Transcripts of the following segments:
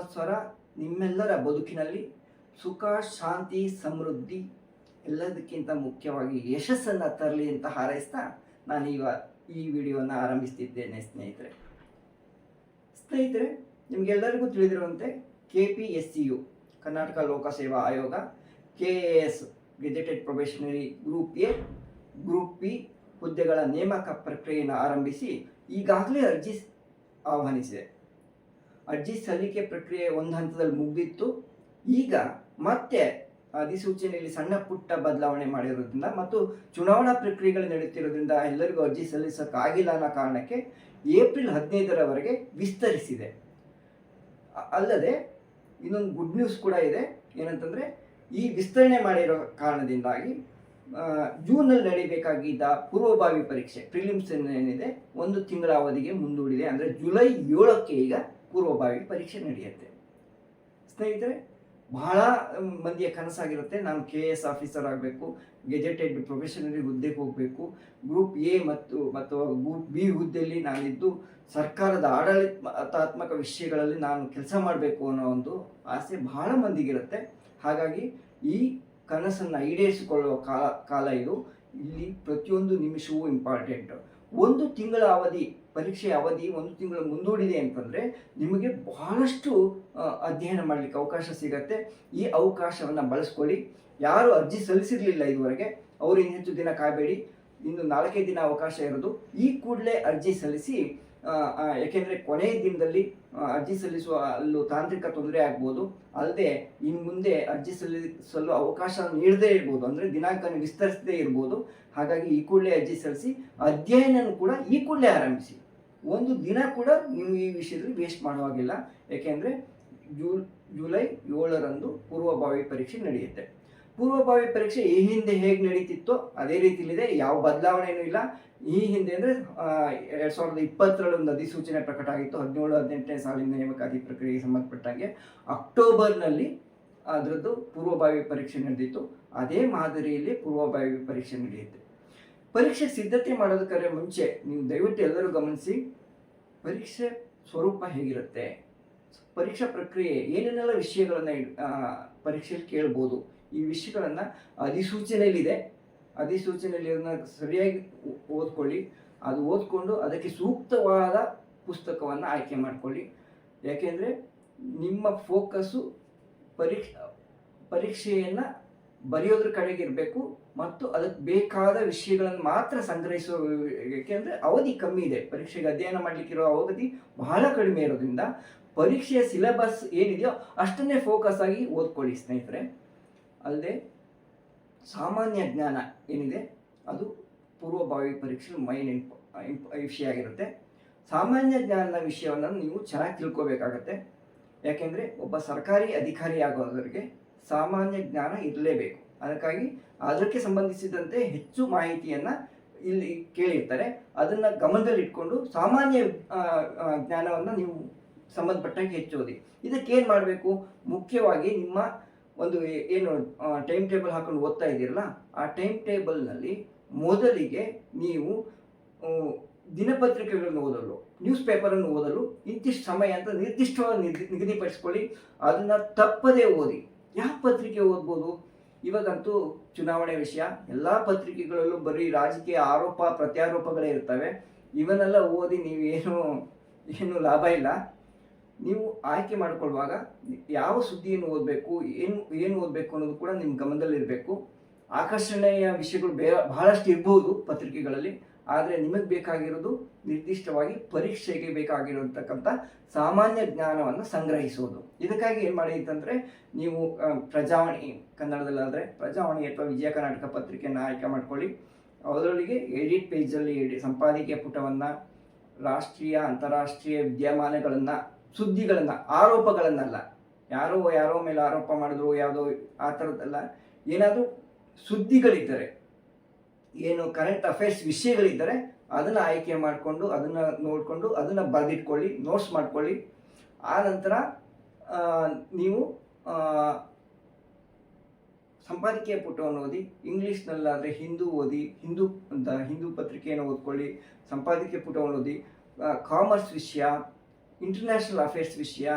ಸಂವತ್ಸರ ನಿಮ್ಮೆಲ್ಲರ ಬದುಕಿನಲ್ಲಿ ಸುಖ, ಶಾಂತಿ, ಸಮೃದ್ಧಿ ಎಲ್ಲದಕ್ಕಿಂತ ಮುಖ್ಯವಾಗಿ ಯಶಸ್ಸನ್ನು ತರಲಿ ಅಂತ ಹಾರೈಸ್ತಾ ನಾನು ಈಗ ಈ ವಿಡಿಯೋನ ಆರಂಭಿಸ್ತಿದ್ದೇನೆ ಸ್ನೇಹಿತರೆ. ಸ್ನೇಹಿತರೆ, ನಿಮಗೆಲ್ಲರಿಗೂ ತಿಳಿದಿರುವಂತೆ ಕೆ ಪಿ ಎಸ್ ಸಿ ಯು ಕರ್ನಾಟಕ ಲೋಕಸೇವಾ ಆಯೋಗ K A S gazetted probationary group A group B ಹುದ್ದೆಗಳ ನೇಮಕ ಪ್ರಕ್ರಿಯೆಯನ್ನು ಆರಂಭಿಸಿ ಈಗಾಗಲೇ ಅರ್ಜಿ ಆಹ್ವಾನಿಸಿದೆ. ಅರ್ಜಿ ಸಲ್ಲಿಕೆ ಪ್ರಕ್ರಿಯೆ ಒಂದು ಹಂತದಲ್ಲಿ ಮುಗಿದಿತ್ತು. ಈಗ ಮತ್ತೆ ಅಧಿಸೂಚನೆಯಲ್ಲಿ ಸಣ್ಣ ಪುಟ್ಟ ಬದಲಾವಣೆ ಮಾಡಿರೋದ್ರಿಂದ ಮತ್ತು ಚುನಾವಣಾ ಪ್ರಕ್ರಿಯೆಗಳು ನಡೆಯುತ್ತಿರೋದ್ರಿಂದ ಎಲ್ಲರಿಗೂ ಅರ್ಜಿ ಸಲ್ಲಿಸೋಕ್ಕಾಗಿಲ್ಲ ಅನ್ನೋ ಕಾರಣಕ್ಕೆ ಏಪ್ರಿಲ್ ಹದಿನೈದರವರೆಗೆ ವಿಸ್ತರಿಸಿದೆ. ಅಲ್ಲದೆ ಇನ್ನೊಂದು ಗುಡ್ ನ್ಯೂಸ್ ಕೂಡ ಇದೆ. ಏನಂತಂದರೆ ಈ ವಿಸ್ತರಣೆ ಮಾಡಿರೋ ಕಾರಣದಿಂದಾಗಿ ಜೂನಲ್ಲಿ ನಡೀಬೇಕಾಗಿದ್ದ ಪೂರ್ವಭಾವಿ ಪರೀಕ್ಷೆ, ಪ್ರಿಲಿಮ್ಸ್ ಏನಿದೆ, ಒಂದು ತಿಂಗಳ ಅವಧಿಗೆ ಮುಂದೂಡಿದೆ. ಅಂದರೆ ಜುಲೈ ಏಳಕ್ಕೆ ಈಗ ಪೂರ್ವಭಾವಿ ಪರೀಕ್ಷೆ ನಡೆಯುತ್ತೆ. ಸ್ನೇಹಿತರೆ, ಬಹಳ ಮಂದಿಯ ಕನಸಾಗಿರುತ್ತೆ. ನಾನು ಕೆ ಎಸ್ ಆಫೀಸರ್ ಆಗಬೇಕು, ಗೆಜೆಟೆಡ್ ಪ್ರೊಫೆಷನರಿ ಹುದ್ದೆಗೆ ಹೋಗಬೇಕು. ಗ್ರೂಪ್ ಎ ಮತ್ತು ಮತ್ತು ಗ್ರೂಪ್ ಬಿ ಹುದ್ದೆಯಲ್ಲಿ ನಾನಿದ್ದು ಸರ್ಕಾರದ ಆಡಳಿತಾತ್ಮಕ ವಿಷಯಗಳಲ್ಲಿ ನಾನು ಕೆಲಸ ಮಾಡಬೇಕು ಅನ್ನೋ ಒಂದು ಆಸೆ ಬಹಳ ಮಂದಿಗಿರುತ್ತೆ. ಹಾಗಾಗಿ ಈ ಕನಸನ್ನು ಈಡೇರಿಸಿಕೊಳ್ಳುವ ಕಾಲ ಕಾಲ ಇದು. ಇಲ್ಲಿ ಪ್ರತಿಯೊಂದು ನಿಮಿಷವೂ ಇಂಪಾರ್ಟೆಂಟ್ ಒಂದು ತಿಂಗಳ ಅವಧಿ ಪರೀಕ್ಷೆಯ ಅವಧಿ ಒಂದು ತಿಂಗಳು ಮುಂದೂಡಿದೆ ಅಂತಂದರೆ ನಿಮಗೆ ಬಹಳಷ್ಟು ಅಧ್ಯಯನ ಮಾಡಲಿಕ್ಕೆ ಅವಕಾಶ ಸಿಗತ್ತೆ. ಈ ಅವಕಾಶವನ್ನು ಬಳಸ್ಕೊಳ್ಳಿ. ಯಾರು ಅರ್ಜಿ ಸಲ್ಲಿಸಿರಲಿಲ್ಲ ಇದುವರೆಗೆ, ಅವರು ಇನ್ನು ಹೆಚ್ಚು ದಿನ ಕಾಯಬೇಡಿ. ಇನ್ನು ನಾಲ್ಕೈದು ದಿನ ಅವಕಾಶ ಇರೋದು. ಈ ಕೂಡಲೇ ಅರ್ಜಿ ಸಲ್ಲಿಸಿ ಯಾಕೆಂದರೆ ಕೊನೆಯ ದಿನದಲ್ಲಿ ಅರ್ಜಿ ಸಲ್ಲಿಸುವ ಅಲ್ಲೂ ತಾಂತ್ರಿಕ ತೊಂದರೆ ಆಗ್ಬೋದು. ಅಲ್ಲದೆ ಇನ್ನು ಮುಂದೆ ಅರ್ಜಿ ಸಲ್ಲಿಸಲು ಅವಕಾಶ ನೀಡದೇ ಇರ್ಬೋದು. ಅಂದರೆ ದಿನಾಂಕನ ವಿಸ್ತರಿಸದೇ ಇರ್ಬೋದು. ಹಾಗಾಗಿ ಈ ಕೂಡಲೇ ಅರ್ಜಿ ಸಲ್ಲಿಸಿ ಅಧ್ಯಯನ ಕೂಡ ಈ ಕೂಡಲೇ ಆರಂಭಿಸಿ. ಒಂದು ದಿನ ಕೂಡ ನೀವು ಈ ವಿಷಯದಲ್ಲಿ ವೇಸ್ಟ್ ಮಾಡುವಾಗಿಲ್ಲ. ಯಾಕೆಂದರೆ ಜೂ ಜುಲೈ ಏಳರಂದು ಪೂರ್ವಭಾವಿ ಪರೀಕ್ಷೆ ನಡೆಯುತ್ತೆ. ಪೂರ್ವಭಾವಿ ಪರೀಕ್ಷೆ ಈ ಹಿಂದೆ ಹೇಗೆ ನಡೀತಿತ್ತೋ ಅದೇ ರೀತಿಯಲ್ಲಿದೆ. ಯಾವ ಬದಲಾವಣೆಯೂ ಇಲ್ಲ. ಈ ಹಿಂದೆ ಅಂದರೆ ಎರಡು ಸಾವಿರದ ಇಪ್ಪತ್ತರಲ್ಲಿ ಒಂದು ಅಧಿಸೂಚನೆ ಪ್ರಕಟ ಆಗಿತ್ತು. ಹದಿನೇಳು, ಹದಿನೆಂಟನೇ ಸಾಲಿನ ನೇಮಕಾತಿ ಪ್ರಕ್ರಿಯೆಗೆ ಸಂಬಂಧಪಟ್ಟಂಗೆ. ಅಕ್ಟೋಬರ್ನಲ್ಲಿ ಅದರದ್ದು ಪೂರ್ವಭಾವಿ ಪರೀಕ್ಷೆ ನಡೆದಿತ್ತು. ಅದೇ ಮಾದರಿಯಲ್ಲಿ ಪೂರ್ವಭಾವಿ ಪರೀಕ್ಷೆ ನಡೆಯುತ್ತೆ. ಪರೀಕ್ಷೆ ಸಿದ್ಧತೆ ಮಾಡೋದಕ್ಕಾದ್ರೆ ಮುಂಚೆ ನೀವು ದಯವಿಟ್ಟು ಎಲ್ಲರೂ ಗಮನಿಸಿ, ಪರೀಕ್ಷೆ ಸ್ವರೂಪ ಹೇಗಿರುತ್ತೆ? ಪರೀಕ್ಷಾ ಪ್ರಕ್ರಿಯೆ ಏನೇನೆಲ್ಲ ವಿಷಯಗಳನ್ನು ಪರೀಕ್ಷೆಯಲ್ಲಿ ಕೇಳ್ಬೋದು? ಈ ವಿಷಯಗಳನ್ನು ಅಧಿಸೂಚನೆಯಲ್ಲಿದೆ. ಅಧಿಸೂಚನೆಯಲ್ಲಿ ಸರಿಯಾಗಿ ಓದ್ಕೊಳ್ಳಿ. ಅದು ಓದ್ಕೊಂಡು ಅದಕ್ಕೆ ಸೂಕ್ತವಾದ ಪುಸ್ತಕವನ್ನು ಆಯ್ಕೆ ಮಾಡ್ಕೊಳ್ಳಿ. ಯಾಕೆಂದರೆ ನಿಮ್ಮ ಫೋಕಸ್ಸು ಪರೀಕ್ಷೆ, ಪರೀಕ್ಷೆಯನ್ನು ಬರೆಯೋದ್ರ ಕಡೆಗೆ ಇರಬೇಕು ಮತ್ತು ಅದಕ್ಕೆ ಬೇಕಾದ ವಿಷಯಗಳನ್ನು ಮಾತ್ರ ಸಂಗ್ರಹಿಸುವ ಏಕೆಂದರೆ ಅವಧಿ ಕಮ್ಮಿ ಇದೆ. ಪರೀಕ್ಷೆಗೆ ಅಧ್ಯಯನ ಮಾಡಲಿಕ್ಕಿರೋ ಅವಧಿ ಬಹಳ ಕಡಿಮೆ ಇರೋದ್ರಿಂದ ಪರೀಕ್ಷೆಯ ಸಿಲೆಬಸ್ ಏನಿದೆಯೋ ಅಷ್ಟನ್ನೇ ಫೋಕಸ್ ಆಗಿ ಓದ್ಕೊಳ್ಳಿ ಸ್ನೇಹಿತರೆ. ಅಲ್ಲದೆ ಸಾಮಾನ್ಯ ಜ್ಞಾನ ಏನಿದೆ? ಅದು ಪೂರ್ವಭಾವಿ ಪರೀಕ್ಷೆ ಮೈನ್ ಇಂಪ್ ವಿಷಯ ಆಗಿರುತ್ತೆ. ಸಾಮಾನ್ಯ ಜ್ಞಾನದ ವಿಷಯವನ್ನು ನೀವು ಚೆನ್ನಾಗಿ ತಿಳ್ಕೋಬೇಕಾಗತ್ತೆ. ಯಾಕೆಂದರೆ ಒಬ್ಬ ಸರ್ಕಾರಿ ಅಧಿಕಾರಿ ಆಗೋದವರಿಗೆ ಸಾಮಾನ್ಯ ಜ್ಞಾನ ಇರಲೇಬೇಕು. ಅದಕ್ಕಾಗಿ ಅದಕ್ಕೆ ಸಂಬಂಧಿಸಿದಂತೆ ಹೆಚ್ಚು ಮಾಹಿತಿಯನ್ನು ಇಲ್ಲಿ ಕೇಳಿರ್ತಾರೆ. ಅದನ್ನು ಗಮನದಲ್ಲಿಟ್ಕೊಂಡು ಸಾಮಾನ್ಯ ಜ್ಞಾನವನ್ನು ನೀವು ಸಂಬಂಧಪಟ್ಟಂಗೆ ಹೆಚ್ಚು ಓದಿ. ಇದಕ್ಕೆ ಏನು ಮಾಡಬೇಕು? ಮುಖ್ಯವಾಗಿ ನಿಮ್ಮ ಒಂದು ಏನು ಟೈಮ್ ಟೇಬಲ್ ಹಾಕೊಂಡು ಓದ್ತಾ ಇದ್ದೀರಲ್ಲ, ಆ ಟೈಮ್ ಟೇಬಲ್ನಲ್ಲಿ ಮೊದಲಿಗೆ ನೀವು ದಿನಪತ್ರಿಕೆಗಳನ್ನು ಓದಲು ನ್ಯೂಸ್ ಪೇಪರನ್ನು ಓದಲು ಇಂತಿಷ್ಟು ಸಮಯ ಅಂತ ನಿರ್ದಿಷ್ಟವಾಗಿ ನಿಗದಿ ನಿಗದಿಪಡಿಸ್ಕೊಳ್ಳಿ, ಅದನ್ನು ತಪ್ಪದೇ ಓದಿ. ಯಾವ ಪತ್ರಿಕೆ ಓದ್ಬೋದು? ಇವಾಗಂತೂ ಚುನಾವಣೆ ವಿಷಯ, ಎಲ್ಲ ಪತ್ರಿಕೆಗಳಲ್ಲೂ ಬರೀ ರಾಜಕೀಯ ಆರೋಪ, ಪ್ರತ್ಯಾರೋಪಗಳೇ ಇರ್ತವೆ. ಇವನ್ನೆಲ್ಲ ಓದಿ ನೀವೇನು, ಏನು ಲಾಭ ಇಲ್ಲ? ನೀವು ಆಯ್ಕೆ ಮಾಡಿಕೊಳ್ಳುವಾಗ ಯಾವ ಸುದ್ದಿಯನ್ನು ಓದಬೇಕು, ಏನು ಏನು ಓದಬೇಕು ಅನ್ನೋದು ಕೂಡ ನಿಮ್ಮ ಗಮನದಲ್ಲಿರಬೇಕು ಆಕರ್ಷಣೆಯ ವಿಷಯಗಳು ಬೇ, ಬಹಳಷ್ಟು ಇರಬಹುದು ಪತ್ರಿಕೆಗಳಲ್ಲಿ, ಆದರೆ ನಿಮಗೆ ಬೇಕಾಗಿರೋದು ನಿರ್ದಿಷ್ಟವಾಗಿ ಪರೀಕ್ಷೆಗೆ ಬೇಕಾಗಿರತಕ್ಕಂಥ ಸಾಮಾನ್ಯ ಜ್ಞಾನವನ್ನು ಸಂಗ್ರಹಿಸುವುದು ಇದಕ್ಕಾಗಿ ಏನು ಮಾಡಿ ಅಂತಂದರೆ ನೀವು ಪ್ರಜಾವಾಣಿ, ಕನ್ನಡದಲ್ಲಾದರೆ ಪ್ರಜಾವಾಣಿ ಅಥವಾ ವಿಜಯ ಕರ್ನಾಟಕ ಪತ್ರಿಕೆಯನ್ನು ಆಯ್ಕೆ ಮಾಡ್ಕೊಳ್ಳಿ. ಅದರೊಳಗೆ ಎಡಿಟ್ ಪೇಜಲ್ಲಿ ಎಡಿ, ಸಂಪಾದಕೀಯ ಪುಟವನ್ನು, ರಾಷ್ಟ್ರೀಯ, ಅಂತಾರಾಷ್ಟ್ರೀಯ ವಿದ್ಯಮಾನಗಳನ್ನು ಸುದ್ದಿಗಳನ್ನು, ಆರೋಪಗಳನ್ನಲ್ಲ. ಯಾರೋ ಯಾರೋ ಮೇಲೆ ಆರೋಪ ಮಾಡಿದ್ರು, ಯಾವುದೋ ಆ ಥರದ್ದಲ್ಲ. ಏನಾದರೂ ಸುದ್ದಿಗಳಿದ್ದರೆ, ಏನು ಕರೆಂಟ್ ಅಫೇರ್ಸ್ ವಿಷಯಗಳಿದ್ದರೆ, ಅದನ್ನು ಆಯ್ಕೆ ಮಾಡಿಕೊಂಡು, ಅದನ್ನು ನೋಡಿಕೊಂಡು, ಅದನ್ನು ಬರೆದಿಟ್ಕೊಳ್ಳಿ ನೋಟ್ಸ್ ಮಾಡ್ಕೊಳ್ಳಿ. ಆ ನಂತರ ನೀವು ಸಂಪಾದಕೀಯ ಪುಟವನ್ನು ಓದಿ, ಇಂಗ್ಲೀಷ್ನಲ್ಲಾದರೆ ಹಿಂದೂ ಓದಿ, ಹಿಂದೂ ಅಂತ, ಹಿಂದೂ ಪತ್ರಿಕೆಯನ್ನು ಓದ್ಕೊಳ್ಳಿ, ಸಂಪಾದಕೀಯ ಪುಟವನ್ನು ಓದಿ ಕಾಮರ್ಸ್ ವಿಷಯ ಇಂಟರ್ನ್ಯಾಷನಲ್ ಅಫೇರ್ಸ್ ವಿಷಯ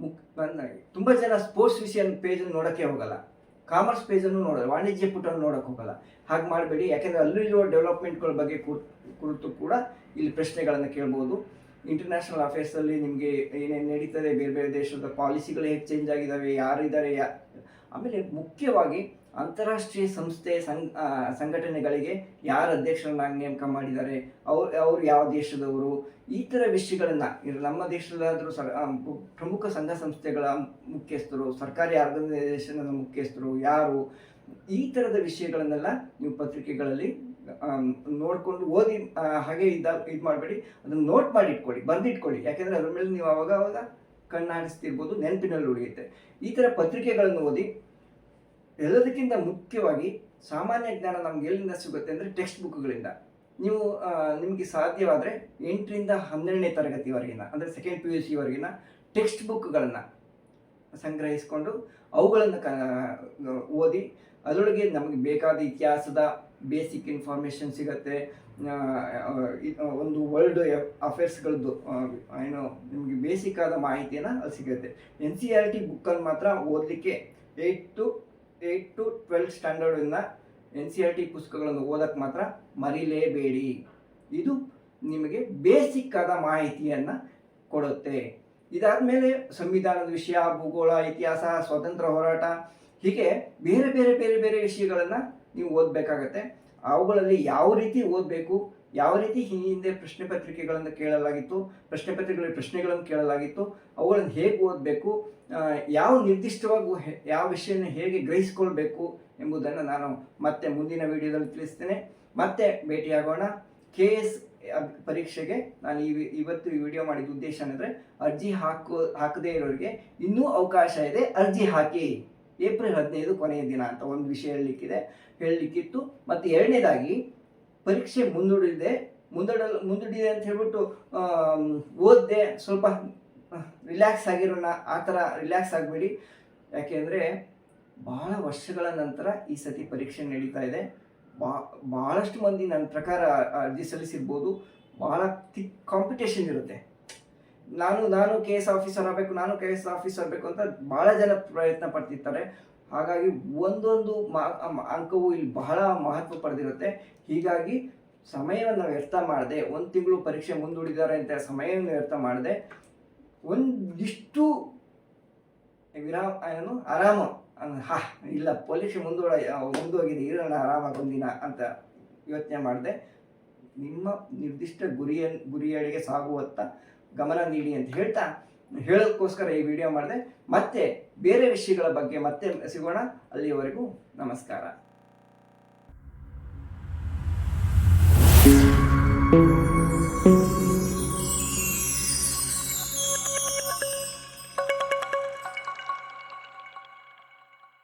ಮುಕ್ ಬಂದಾಗಿ ತುಂಬ ಜನ ಸ್ಪೋರ್ಟ್ಸ್ ವಿಷಯ ಪೇಜನ್ನು ನೋಡೋಕ್ಕೆ ಹೋಗಲ್ಲ. ಕಾಮರ್ಸ್ ಪೇಜನ್ನು ನೋಡೋಲ್ಲ, ವಾಣಿಜ್ಯ ಪುಟವನ್ನು ನೋಡೋಕೆ ಹೋಗಲ್ಲ. ಹಾಗೆ ಮಾಡಬೇಡಿ, ಯಾಕೆಂದರೆ ಅಲ್ಲಿರುವ ಡೆವಲಪ್ಮೆಂಟ್ಗಳ ಬಗ್ಗೆ ಕುರ್- ಕುರಿತು ಕೂಡ ಇಲ್ಲಿ ಪ್ರಶ್ನೆಗಳನ್ನು ಕೇಳ್ಬೋದು. ಇಂಟರ್ನ್ಯಾಷನಲ್ ಅಫೇರ್ಸಲ್ಲಿ ನಿಮಗೆ ಏನೇನು ನಡೀತದೆ, ಬೇರೆ ಬೇರೆ ದೇಶದ ಪಾಲಿಸಿಗಳು ಹೇಗೆ ಚೇಂಜ್ ಆಗಿದ್ದಾವೆ ಯಾರಿದ್ದಾರೆ, ಯಾ, ಆಮೇಲೆ ಮುಖ್ಯವಾಗಿ ಅಂತಾರಾಷ್ಟ್ರೀಯ ಸಂಸ್ಥೆ ಸಂಘ ಸಂಘಟನೆಗಳಿಗೆ ಯಾರು ಅಧ್ಯಕ್ಷರನ್ನಾಗಿ ನೇಮಕ ಮಾಡಿದ್ದಾರೆ, ಅವ್ರು ಅವ್ರು ಯಾವ ದೇಶದವರು, ಈ ಥರ ವಿಷಯಗಳನ್ನು ನಮ್ಮ ದೇಶದಲ್ಲಾದರೂ ಸರ್ ಪ್ರಮುಖ ಸಂಘ ಸಂಸ್ಥೆಗಳ ಮುಖ್ಯಸ್ಥರು, ಸರ್ಕಾರಿ ಆರ್ಗನೈಸೇಷನ್ ಮುಖ್ಯಸ್ಥರು ಯಾರು, ಈ ಥರದ ವಿಷಯಗಳನ್ನೆಲ್ಲ ನೀವು ಪತ್ರಿಕೆಗಳಲ್ಲಿ ನೋಡಿಕೊಂಡು ಓದಿ ಹಾಗೆ ಇದ್ದ, ಇದು ಮಾಡಬೇಡಿ, ಅದನ್ನು ನೋಟ್ ಮಾಡಿ ಇಟ್ಕೊಳ್ಳಿ ಬರೆದಿಟ್ಕೊಳ್ಳಿ, ಯಾಕೆಂದರೆ ಅದ್ರ ಮೇಲೆ ನೀವು ಅವಾಗ ಅವಾಗ ಕಣ್ಣಾಡಿಸ್ತಿರ್ಬೋದು, ನೆನಪಿನಲ್ಲಿ ಉಳಿಯುತ್ತೆ. ಈ ಥರ ಪತ್ರಿಕೆಗಳನ್ನು ಓದಿ ಎಲ್ಲದಕ್ಕಿಂತ ಮುಖ್ಯವಾಗಿ ಸಾಮಾನ್ಯ ಜ್ಞಾನ ನಮ್ಗೆ ಎಲ್ಲಿಂದ ಸಿಗುತ್ತೆ ಅಂದರೆ ಟೆಕ್ಸ್ಟ್ ಬುಕ್ಗಳಿಂದ ನೀವು ನಿಮಗೆ ಸಾಧ್ಯವಾದರೆ ಎಂಟರಿಂದ ಹನ್ನೆರಡನೇ ತರಗತಿವರೆಗಿನ, ಅಂದರೆ ಸೆಕೆಂಡ್ ಪಿ ಯು ಸಿವರೆಗಿನ ಟೆಕ್ಸ್ಟ್ ಬುಕ್ಗಳನ್ನು ಸಂಗ್ರಹಿಸಿಕೊಂಡು ಅವುಗಳನ್ನು ಕ ಓದಿ, ಅದರೊಳಗೆ ನಮಗೆ ಬೇಕಾದ ಇತಿಹಾಸದ ಬೇಸಿಕ್ ಇನ್ಫಾರ್ಮೇಷನ್ ಸಿಗುತ್ತೆ. ಒಂದು ವರ್ಲ್ಡ್ ಅಫೇರ್ಸ್ಗಳದ್ದು ಏನು, ನಿಮಗೆ ಬೇಸಿಕ್ ಆದ ಮಾಹಿತಿಯನ್ನು ಅಲ್ಲಿ ಸಿಗುತ್ತೆ. ಎನ್ ಸಿ ಆರ್ ಟಿ ಬುಕ್ಕನ್ನು ಮಾತ್ರ ಓದಲಿಕ್ಕೆ eight to eight to twelfth ಸ್ಟ್ಯಾಂಡರ್ಡಿಂದ N C R T ಪುಸ್ತಕಗಳನ್ನು ಓದಕ್ಕೆ ಮಾತ್ರ ಮರಿಲೇಬೇಡಿ. ಇದು ನಿಮಗೆ ಬೇಸಿಕ್ ಆದ ಮಾಹಿತಿಯನ್ನು ಕೊಡುತ್ತೆ. ಇದಾದ ಮೇಲೆ ಸಂವಿಧಾನದ ವಿಷಯ, ಭೂಗೋಳ, ಇತಿಹಾಸ, ಸ್ವಾತಂತ್ರ್ಯ ಹೋರಾಟ, ಹೀಗೆ ಬೇರೆ ಬೇರೆ ಬೇರೆ ಬೇರೆ ವಿಷಯಗಳನ್ನು ನೀವು ಓದಬೇಕಾಗತ್ತೆ. ಅವುಗಳಲ್ಲಿ ಯಾವ ರೀತಿ ಓದಬೇಕು ಯಾವ ರೀತಿ ಹಿಂದೆ ಪ್ರಶ್ನೆ ಪತ್ರಿಕೆಗಳನ್ನು ಕೇಳಲಾಗಿತ್ತು, ಪ್ರಶ್ನೆ ಪತ್ರಿಕೆಗಳಲ್ಲಿ ಪ್ರಶ್ನೆಗಳನ್ನು ಕೇಳಲಾಗಿತ್ತು, ಅವುಗಳನ್ನು ಹೇಗೆ ಓದಬೇಕು ಯಾವ ನಿರ್ದಿಷ್ಟವಾಗಿ ಯಾವ ವಿಷಯನ ಹೇಗೆ ಗ್ರಹಿಸ್ಕೊಳ್ಬೇಕು ಎಂಬುದನ್ನು ನಾನು ಮತ್ತೆ ಮುಂದಿನ ವಿಡಿಯೋದಲ್ಲಿ ತಿಳಿಸ್ತೇನೆ. ಮತ್ತೆ ಭೇಟಿಯಾಗೋಣ. ಕೆ ಎಸ್ ಪರೀಕ್ಷೆಗೆ ನಾನು ಈ ಇವತ್ತು ಈ ವಿಡಿಯೋ ಮಾಡಿದ ಉದ್ದೇಶ ಅಂದರೆ ಅರ್ಜಿ ಹಾಕೋ, ಹಾಕದೇ ಇರೋರಿಗೆ ಇನ್ನೂ ಅವಕಾಶ ಇದೆ, ಅರ್ಜಿ ಹಾಕಿ. ಏಪ್ರಿಲ್ ಹದಿನೈದು ಕೊನೆಯ ದಿನ ಅಂತ ಒಂದು ವಿಷಯ ಹೇಳಲಿಕ್ಕಿದೆ, ಹೇಳಲಿಕ್ಕಿತ್ತು. ಮತ್ತು ಎರಡನೇದಾಗಿ ಪರೀಕ್ಷೆ ಮುಂದೂಡಿದೆ. ಮುಂದೂಡಲು, ಮುಂದೂಡಿದೆ ಅಂತ ಹೇಳ್ಬಿಟ್ಟು ಓದ್ದೆ. ಸ್ವಲ್ಪ ರಿಲ್ಯಾಕ್ಸ್ ಆಗಿರೋಣ. ಆ ಥರ ರಿಲ್ಯಾಕ್ಸ್ ಆಗಬೇಡಿ. ಯಾಕೆಂದರೆ ಭಾಳ ವರ್ಷಗಳ ನಂತರ ಈ ಸತಿ ಪರೀಕ್ಷೆ ನಡೀತಾ ಇದೆ. ಬಾ ಭಾಳಷ್ಟು ಮಂದಿ ನನ್ನ ಪ್ರಕಾರ ಅರ್ಜಿ ಸಲ್ಲಿಸಿರ್ಬೋದು. ಭಾಳ ತಿಕ್ ಕಾಂಪಿಟೇಷನ್ ಇರುತ್ತೆ. ನಾನು ನಾನು ಕೆ ಎಸ್ ಆಫೀಸರ್ ಆಗಬೇಕು, ನಾನು ಕೆ ಎಸ್ ಆಫೀಸರ್ ಆಗಬೇಕು ಅಂತ ಭಾಳ ಜನ ಪ್ರಯತ್ನ ಪಡ್ತಿರ್ತಾರೆ. ಹಾಗಾಗಿ ಒಂದೊಂದು ಮಾ ಅಂಕವು ಇಲ್ಲಿ ಬಹಳ ಮಹತ್ವ ಪಡೆದಿರುತ್ತೆ. ಹೀಗಾಗಿ ಸಮಯವನ್ನು ವ್ಯರ್ಥ ಮಾಡದೆ, ಒಂದು ತಿಂಗಳು ಪರೀಕ್ಷೆ ಮುಂದೂಡಿದ್ದಾರೆ ಅಂತ ಸಮಯವನ್ನು ವ್ಯರ್ಥ ಮಾಡದೆ, ಒಂದಿಷ್ಟು ವಿರಾಮ, ಏನು, ಆರಾಮ ಹಾ, ಇಲ್ಲ, ಪರೀಕ್ಷೆ ಮುಂದೂಡ ಮುಂದೋಗಿದೆ, ಇರೋಣ, ಆರಾಮಾಗಿ ಒಂದಿನ ಅಂತ ಯೋಚನೆ ಮಾಡದೆ, ನಿಮ್ಮ ನಿರ್ದಿಷ್ಟ ಗುರಿಯ ಗುರಿಯಡೆಗೆ ಸಾಗುವತ್ತ ಗಮನ ನೀಡಿ ಅಂತ ಹೇಳ್ತಾ ಹೇಳೋದಕ್ಕೋಸ್ಕರ ಈ ವಿಡಿಯೋ ಮಾಡಿದೆ. ಮತ್ತೆ ಬೇರೆ ವಿಷಯಗಳ ಬಗ್ಗೆ ಮತ್ತೆ ಸಿಗೋಣ. ಅಲ್ಲಿಯವರೆಗೂ ನಮಸ್ಕಾರ.